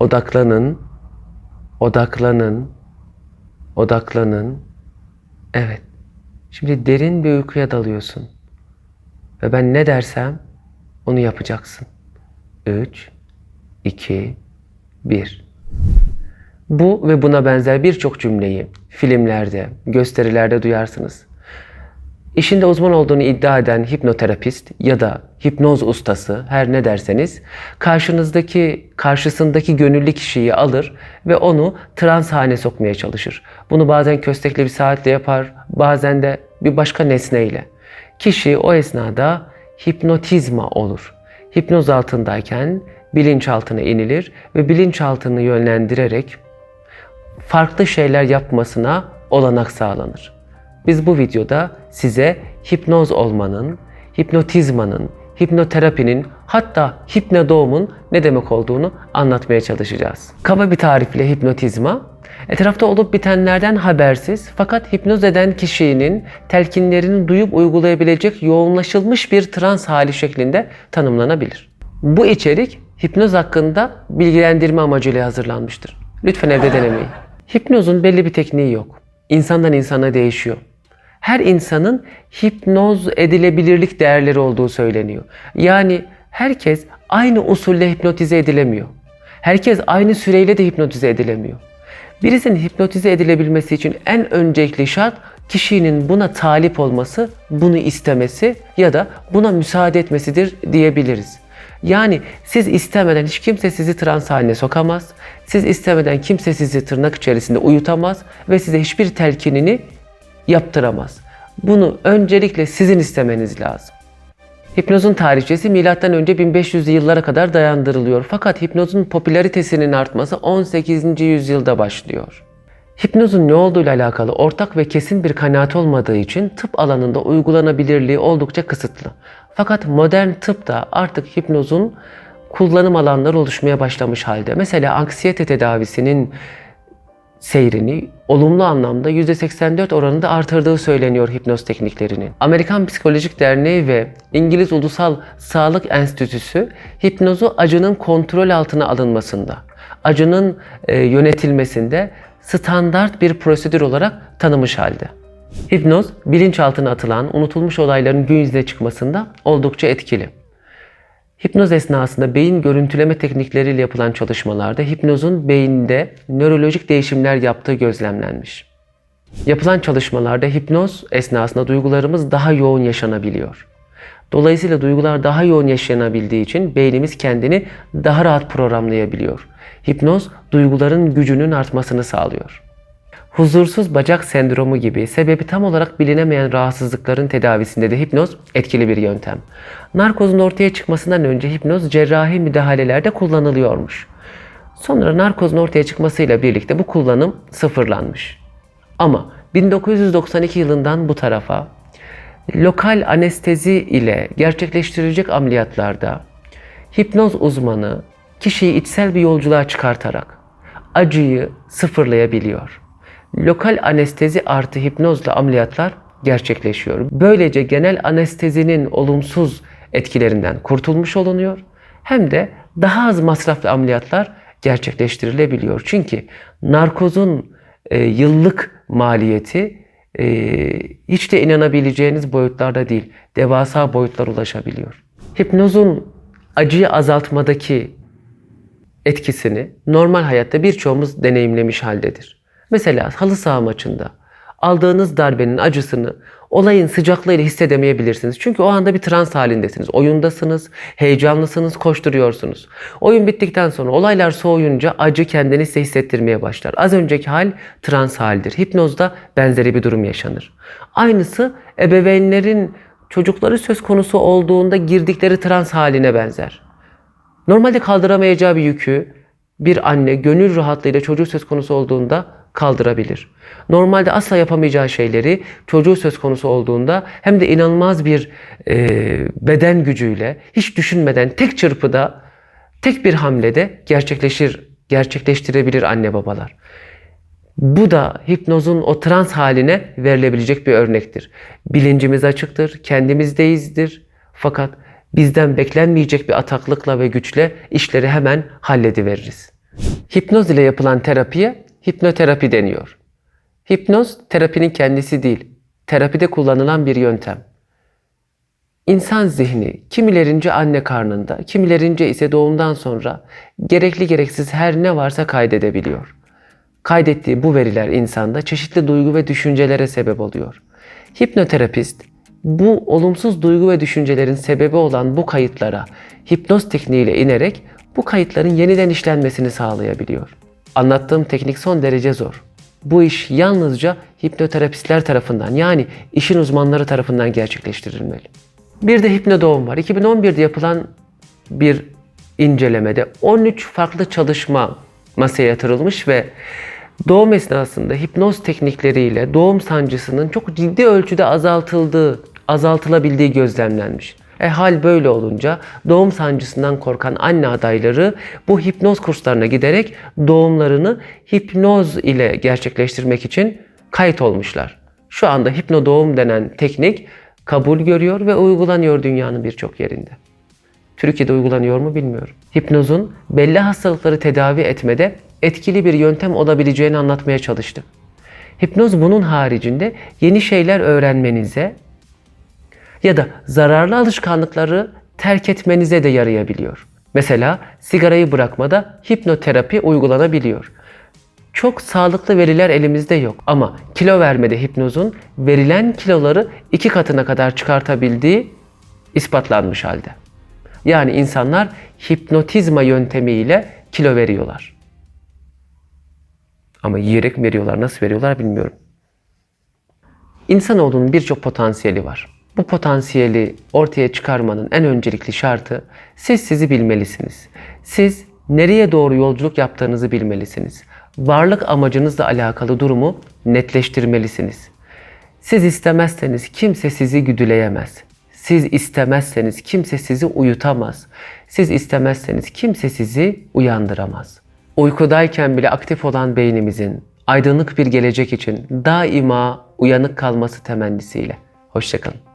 Odaklanın. Odaklanın. Odaklanın. Evet. Şimdi derin bir uykuya dalıyorsun. Ve ben ne dersem onu yapacaksın. 3 2 1 Bu ve buna benzer birçok cümleyi filmlerde, gösterilerde duyarsınız. İşinde uzman olduğunu iddia eden hipnoterapist ya da hipnoz ustası her ne derseniz karşınızdaki karşısındaki gönüllü kişiyi alır ve onu trans haline sokmaya çalışır. Bunu bazen köstekli bir saatle yapar, bazen de bir başka nesneyle. Kişi o esnada hipnotizma olur. Hipnoz altındayken bilinçaltına inilir ve bilinçaltını yönlendirerek farklı şeyler yapmasına olanak sağlanır. Biz bu videoda size hipnoz olmanın, hipnotizmanın, hipnoterapinin hatta hipnodoğumun ne demek olduğunu anlatmaya çalışacağız. Kaba bir tarifle hipnotizma, etrafta olup bitenlerden habersiz fakat hipnoz eden kişinin telkinlerini duyup uygulayabilecek yoğunlaşılmış bir trans hali şeklinde tanımlanabilir. Bu içerik hipnoz hakkında bilgilendirme amacıyla hazırlanmıştır. Lütfen evde denemeyin. Hipnozun belli bir tekniği yok. İnsandan insana değişiyor. Her insanın hipnoz edilebilirlik değerleri olduğu söyleniyor. Yani herkes aynı usulle hipnotize edilemiyor. Herkes aynı süreyle de hipnotize edilemiyor. Birisinin hipnotize edilebilmesi için en öncelikli şart kişinin buna talip olması, bunu istemesi ya da buna müsaade etmesidir diyebiliriz. Yani siz istemeden hiç kimse sizi trans haline sokamaz. Siz istemeden kimse sizi tırnak içerisinde uyutamaz ve size hiçbir telkinini yaptıramaz. Bunu öncelikle sizin istemeniz lazım. Hipnozun tarihçesi önce 1500'lü yıllara kadar dayandırılıyor. Fakat hipnozun popülaritesinin artması 18. yüzyılda başlıyor. Hipnozun ne olduğuyla alakalı ortak ve kesin bir kanaat olmadığı için tıp alanında uygulanabilirliği oldukça kısıtlı. Fakat modern tıpta artık hipnozun kullanım alanları oluşmaya başlamış halde. Mesela anksiyete tedavisinin seyrini olumlu anlamda %84 oranında artırdığı söyleniyor hipnoz tekniklerinin. Amerikan Psikolojik Derneği ve İngiliz Ulusal Sağlık Enstitüsü hipnozu acının kontrol altına alınmasında, acının e, yönetilmesinde standart bir prosedür olarak tanımış halde. Hipnoz, bilinçaltına atılan unutulmuş olayların gün yüzüne çıkmasında oldukça etkili. Hipnoz esnasında beyin görüntüleme teknikleriyle yapılan çalışmalarda hipnozun beyinde nörolojik değişimler yaptığı gözlemlenmiş. Yapılan çalışmalarda hipnoz esnasında duygularımız daha yoğun yaşanabiliyor. Dolayısıyla duygular daha yoğun yaşanabildiği için beynimiz kendini daha rahat programlayabiliyor. Hipnoz duyguların gücünün artmasını sağlıyor. Huzursuz bacak sendromu gibi sebebi tam olarak bilinemeyen rahatsızlıkların tedavisinde de hipnoz etkili bir yöntem. Narkozun ortaya çıkmasından önce hipnoz cerrahi müdahalelerde kullanılıyormuş. Sonra narkozun ortaya çıkmasıyla birlikte bu kullanım sıfırlanmış. Ama 1992 yılından bu tarafa lokal anestezi ile gerçekleştirilecek ameliyatlarda hipnoz uzmanı kişiyi içsel bir yolculuğa çıkartarak acıyı sıfırlayabiliyor lokal anestezi artı hipnozla ameliyatlar gerçekleşiyor. Böylece genel anestezinin olumsuz etkilerinden kurtulmuş olunuyor. Hem de daha az masraflı ameliyatlar gerçekleştirilebiliyor. Çünkü narkozun e, yıllık maliyeti e, hiç de inanabileceğiniz boyutlarda değil. Devasa boyutlar ulaşabiliyor. Hipnozun acıyı azaltmadaki etkisini normal hayatta birçoğumuz deneyimlemiş haldedir. Mesela halı saha maçında aldığınız darbenin acısını olayın sıcaklığıyla hissedemeyebilirsiniz. Çünkü o anda bir trans halindesiniz. Oyundasınız, heyecanlısınız, koşturuyorsunuz. Oyun bittikten sonra olaylar soğuyunca acı kendini size hissettirmeye başlar. Az önceki hal trans haldir. Hipnozda benzeri bir durum yaşanır. Aynısı ebeveynlerin çocukları söz konusu olduğunda girdikleri trans haline benzer. Normalde kaldıramayacağı bir yükü bir anne gönül rahatlığıyla çocuğu söz konusu olduğunda kaldırabilir. Normalde asla yapamayacağı şeyleri çocuğu söz konusu olduğunda hem de inanılmaz bir e, beden gücüyle hiç düşünmeden tek çırpıda tek bir hamlede gerçekleşir gerçekleştirebilir anne babalar. Bu da hipnozun o trans haline verilebilecek bir örnektir. Bilincimiz açıktır, kendimizdeyizdir. Fakat bizden beklenmeyecek bir ataklıkla ve güçle işleri hemen hallediveririz. Hipnoz ile yapılan terapiye hipnoterapi deniyor. Hipnoz terapinin kendisi değil, terapide kullanılan bir yöntem. İnsan zihni kimilerince anne karnında, kimilerince ise doğumdan sonra gerekli gereksiz her ne varsa kaydedebiliyor. Kaydettiği bu veriler insanda çeşitli duygu ve düşüncelere sebep oluyor. Hipnoterapist bu olumsuz duygu ve düşüncelerin sebebi olan bu kayıtlara hipnoz tekniğiyle inerek bu kayıtların yeniden işlenmesini sağlayabiliyor. Anlattığım teknik son derece zor. Bu iş yalnızca hipnoterapistler tarafından yani işin uzmanları tarafından gerçekleştirilmeli. Bir de hipnodoğum var. 2011'de yapılan bir incelemede 13 farklı çalışma masaya yatırılmış ve doğum esnasında hipnoz teknikleriyle doğum sancısının çok ciddi ölçüde azaltıldığı, azaltılabildiği gözlemlenmiş. E hal böyle olunca doğum sancısından korkan anne adayları bu hipnoz kurslarına giderek doğumlarını hipnoz ile gerçekleştirmek için kayıt olmuşlar. Şu anda hipnodoğum denen teknik kabul görüyor ve uygulanıyor dünyanın birçok yerinde. Türkiye'de uygulanıyor mu bilmiyorum. Hipnozun belli hastalıkları tedavi etmede etkili bir yöntem olabileceğini anlatmaya çalıştım. Hipnoz bunun haricinde yeni şeyler öğrenmenize ya da zararlı alışkanlıkları terk etmenize de yarayabiliyor. Mesela sigarayı bırakmada hipnoterapi uygulanabiliyor. Çok sağlıklı veriler elimizde yok ama kilo vermede hipnozun verilen kiloları iki katına kadar çıkartabildiği ispatlanmış halde. Yani insanlar hipnotizma yöntemiyle kilo veriyorlar. Ama yiyerek mi veriyorlar, nasıl veriyorlar bilmiyorum. İnsanoğlunun birçok potansiyeli var. Bu potansiyeli ortaya çıkarmanın en öncelikli şartı siz sizi bilmelisiniz. Siz nereye doğru yolculuk yaptığınızı bilmelisiniz. Varlık amacınızla alakalı durumu netleştirmelisiniz. Siz istemezseniz kimse sizi güdüleyemez. Siz istemezseniz kimse sizi uyutamaz. Siz istemezseniz kimse sizi uyandıramaz. Uykudayken bile aktif olan beynimizin aydınlık bir gelecek için daima uyanık kalması temennisiyle. Hoşçakalın.